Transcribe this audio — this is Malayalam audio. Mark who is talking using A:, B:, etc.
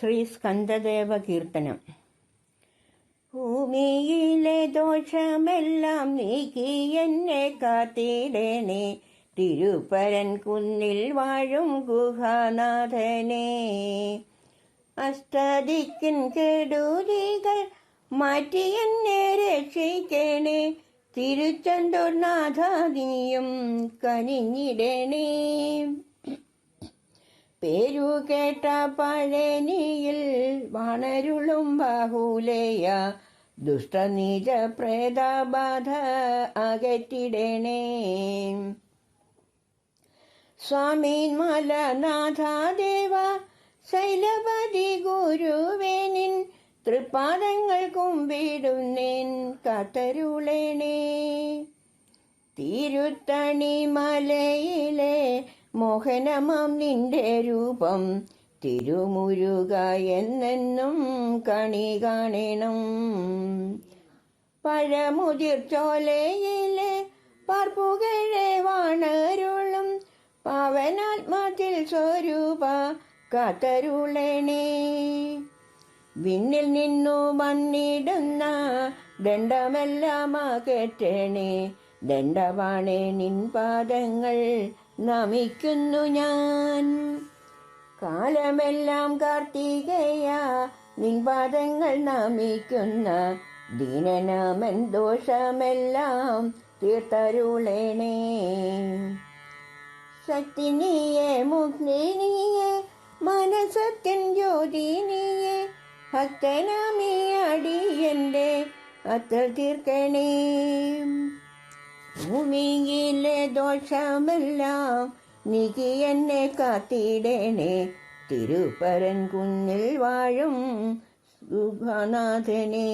A: ശ്രീ സ്കന്ദദേവ കീർത്തനം ഭൂമിയിലെ ദോഷമെല്ലാം നീക്കി എന്നെ കാത്തിടേനെ തിരുപ്പരൻ കുന്നിൽ വാഴും ഗുഹാനാഥനെ. അഷ്ടദിക്കിൻ കെടുതികൾ മാറ്റി എന്നെ രക്ഷിക്കണേ. തിരുച്ചെന്തൂർ നീയും കനിഞ്ഞിടണേ. പേരു കേട്ട പഴനിയിൽ വാണരുളും ബാഹുലേയ. ദുഷ്ടനീച പ്രേതബാധ അകറ്റിടണേ. സ്വാമി മലനാഥദേവ ശൈലപതി ഗുരുവേനിൻ തൃപ്പാദങ്ങൾ കുമ്പിടുന്നേൻ കാത്തരുളേണേ തിരുത്തണി മലയിലെ മോഹനമാം നിന്റെ രൂപം തിരുമുരുക എന്നെന്നും കണി കാണണം. പഴമുതിർച്ചോലയിലെ പാർപ്പുകളെ വാണരുളും പാവനാത്മാത്തിൽ സ്വരൂപ കാത്തരുളണേ. വിണ്ണിൽ നിന്നു വന്നിടുന്ന ദണ്ഡമെല്ലാം അകറ്റണേ ദണ്ഡവാണേ നിൻ പാദങ്ങൾ നമിക്കുന്നു ഞാൻ. കാലമെല്ലാം കാർത്തികയ നിൻ പാദങ്ങൾ നമിക്കുന്ന ദീനനാമൻ ദോഷമെല്ലാം തീർത്തരുളേണേ. ശക്തിനിയെ നീയെ മനസത്യൻ ജ്യോതിനിയെ ഭക്തനാമി അടിയന്റെ അത്ര തീർക്കണേ. ഭൂമിയിലെ ദോഷമെല്ലാം നീക്കി എന്നെ കാത്തിടേണേ. തിരുപ്പരൻ കുന്നിൽ വാഴും സുഖനാഥനേ.